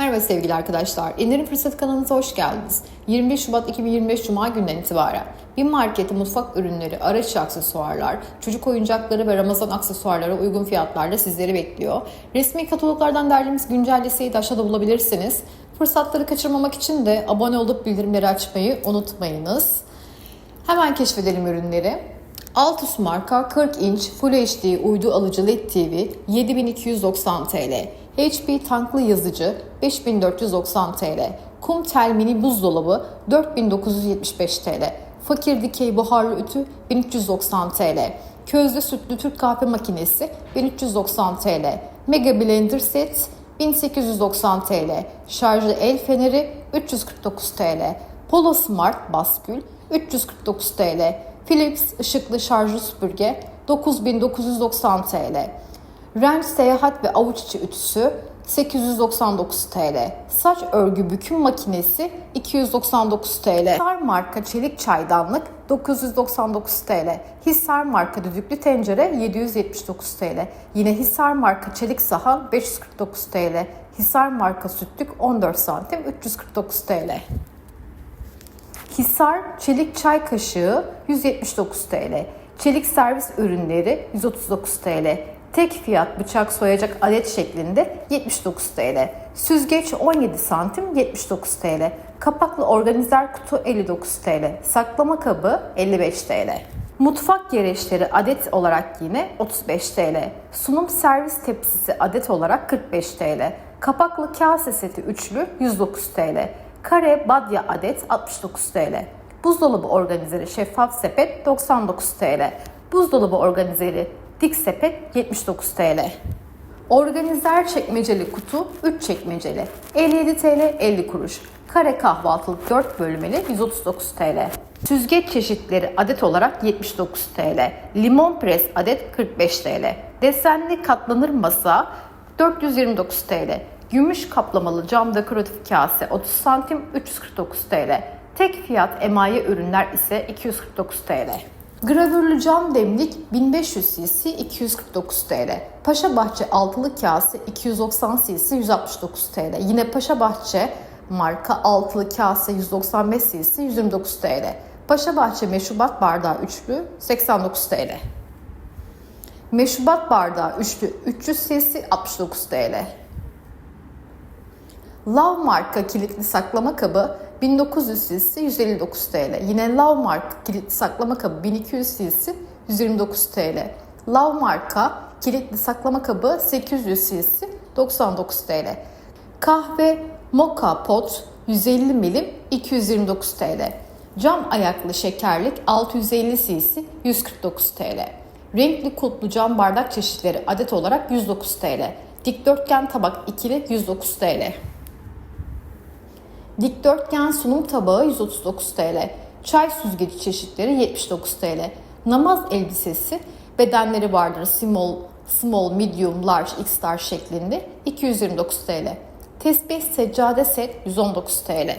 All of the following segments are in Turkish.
Merhaba sevgili arkadaşlar. İndirim Fırsatı kanalımıza hoş geldiniz. 25 Şubat 2025 Cuma günden itibaren bir markette mutfak ürünleri, araç aksesuarlar, çocuk oyuncakları ve Ramazan aksesuarları uygun fiyatlarla sizleri bekliyor. Resmi kataloglardan derdiğimiz güncel listeyi de aşağıda bulabilirsiniz. Fırsatları kaçırmamak için de abone olup bildirimleri açmayı unutmayınız. Hemen keşfedelim ürünleri. Altus marka 40 inç Full HD uydu alıcı LED TV 7290 TL. HP tanklı yazıcı 5490 TL. Kumtel mini buzdolabı 4975 TL. Fakir dikey buharlı ütü 1390 TL. Közde sütlü Türk kahve makinesi 1390 TL. Mega Blender set 1890 TL. Şarjlı el feneri 349 TL. Polo Smart baskül 349 TL. Philips ışıklı şarjlı süpürge 9990 TL. Range seyahat ve avuç içi ütüsü 899 TL. Saç örgü büküm makinesi 299 TL. Hissar marka çelik çaydanlık 999 TL. Hissar marka düdüklü tencere 779 TL. Yine Hissar marka çelik sahan 549 TL. Hissar marka sütlük 14 santim 349 TL. Hisar çelik çay kaşığı 179 TL. Çelik servis ürünleri 139 TL. Tek fiyat bıçak soyacak adet şeklinde 79 TL. Süzgeç 17 santim 79 TL. Kapaklı organizer kutu 59 TL. Saklama kabı 55 TL. Mutfak gereçleri adet olarak yine 35 TL. Sunum servis tepsisi adet olarak 45 TL. Kapaklı kase seti üçlü 109 TL. Kare badya adet 69 TL. Buzdolabı organizeri şeffaf sepet 99 TL. Buzdolabı organizeri dik sepet 79 TL. Organizer çekmeceli kutu 3 çekmeceli 57 TL 50 kuruş. Kare kahvaltılık 4 bölmeli 139 TL. Süzgeç çeşitleri adet olarak 79 TL. Limon pres adet 45 TL. Desenli katlanır masa 429 TL. Gümüş kaplamalı cam dekoratif kase 30 santim 349 TL. Tek fiyat emaye ürünler ise 249 TL. Gravürlü cam demlik 1500 cc 249 TL. Paşabahçe altılı kase 290 cc 169 TL. Yine Paşabahçe marka altılı kase 195 cc 129 TL. Paşabahçe meşrubat bardağı üçlü 89 TL. Meşrubat bardağı üçlü 300 cc 69 TL. Lav marka kilitli saklama kabı 1900 cc 159 TL. Yine Lav marka kilitli saklama kabı 1200 cc 129 TL. Lav marka kilitli saklama kabı 800 cc 99 TL. Kahve moka pot 150 milim 229 TL. Cam ayaklı şekerlik 650 cc 149 TL. Renkli kulplu cam bardak çeşitleri adet olarak 109 TL. Dikdörtgen tabak ikili 109 TL. Dikdörtgen sunum tabağı 139 TL. Çay süzgeci çeşitleri 79 TL. Namaz elbisesi bedenleri vardır small, small, medium, large, x-star şeklinde 229 TL. Tesbih seccade set 119 TL.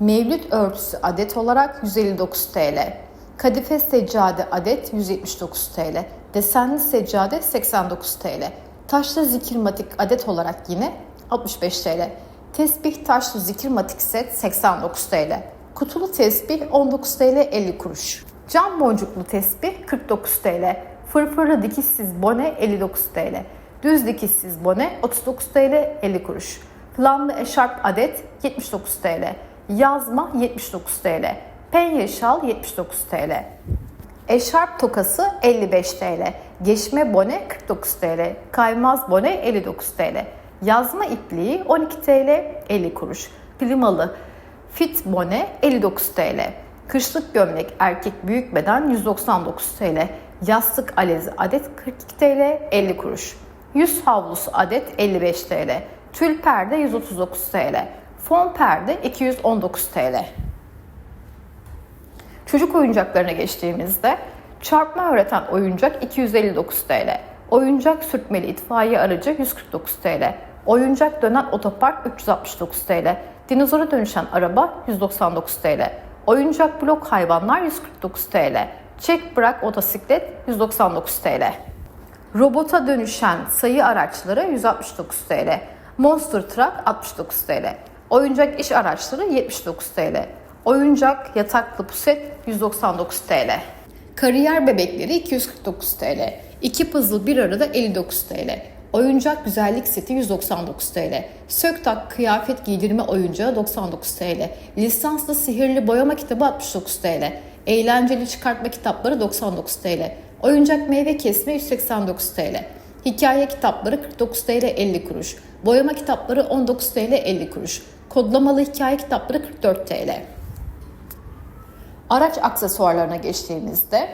Mevlüt örtüsü adet olarak 159 TL. Kadife seccade adet 179 TL. Desenli seccade 89 TL. Taşlı zikirmatik adet olarak yine 65 TL. Tesbih taşlı zikirmatik set 89 TL. Kutulu tesbih 19 TL 50 kuruş. Cam boncuklu tesbih 49 TL. Fırfırlı dikişsiz bone 59 TL. Düz dikişsiz bone 39 TL 50 kuruş. Flanlı eşarp adet 79 TL. Yazma 79 TL. Penye şal 79 TL. Eşarp tokası 55 TL. Geçme bone 49 TL. Kaymaz bone 59 TL. Yazma ipliği 12 TL 50 kuruş. Klimalı fit bone 59 TL. Kışlık gömlek erkek büyük beden 199 TL. Yastık alezi adet 42 TL 50 kuruş. Yüz havlusu adet 55 TL. Tül perde 139 TL. Fon perde 219 TL. Çocuk oyuncaklarına geçtiğimizde çarpma öğreten oyuncak 259 TL. Oyuncak sürtmeli itfaiye aracı 149 TL. Oyuncak dönen otopark 369 TL. Dinozora dönüşen araba 199 TL. Oyuncak blok hayvanlar 149 TL. Çek bırak motosiklet 199 TL. Robota dönüşen sayı araçları 169 TL. Monster Truck 69 TL. Oyuncak iş araçları 79 TL. Oyuncak yataklı puset 199 TL. Kariyer bebekleri 249 TL. İki puzzle bir arada 59 TL. Oyuncak güzellik seti 199 TL. Söktak kıyafet giydirme oyuncağı 99 TL. Lisanslı sihirli boyama kitabı 69 TL. Eğlenceli çıkartma kitapları 99 TL. Oyuncak meyve kesme 189 TL. Hikaye kitapları 49 TL 50 kuruş. Boyama kitapları 19 TL 50 kuruş. Kodlamalı hikaye kitapları 44 TL. Araç aksesuarlarına geçtiğimizde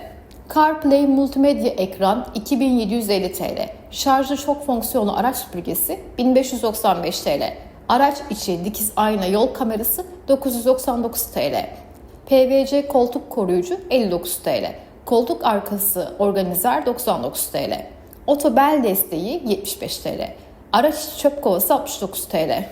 CarPlay multimedya ekran 2750 TL. Şarjlı çok fonksiyonlu araç süpürgesi 1595 TL. Araç içi dikiz ayna yol kamerası 999 TL. PVC koltuk koruyucu 59 TL. Koltuk arkası organizer 99 TL. Oto bel desteği 75 TL. Araç çöp kovası 69 TL.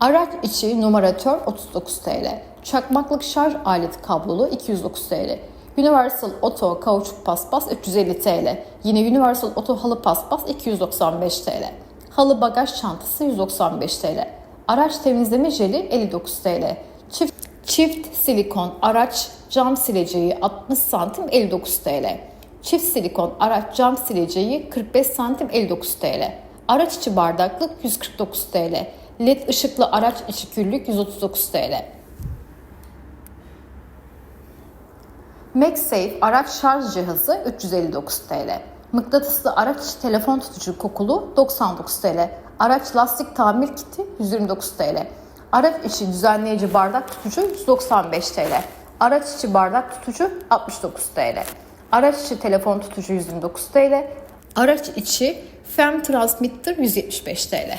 Araç içi numaratör 39 TL. Çakmaklık şarj aleti kablolu 209 TL. Universal Auto kauçuk paspas 350 TL. Yine Universal Auto halı paspas 295 TL. Halı bagaj çantası 195 TL. Araç temizleme jeli 59 TL. Çift, çift silikon araç cam sileceği 60 santim 59 TL. Çift silikon araç cam sileceği 45 santim 59 TL. Araç içi bardaklık 149 TL. LED ışıklı araç içi küllük 139 TL. MagSafe araç şarj cihazı 359 TL. Mıknatıslı araç telefon tutucu kokulu 99 TL. Araç lastik tamir kiti 129 TL. Araç içi düzenleyici bardak tutucu 195 TL. Araç içi bardak tutucu 69 TL. Araç içi telefon tutucu 129 TL. Araç içi FEM transmitter 175 TL.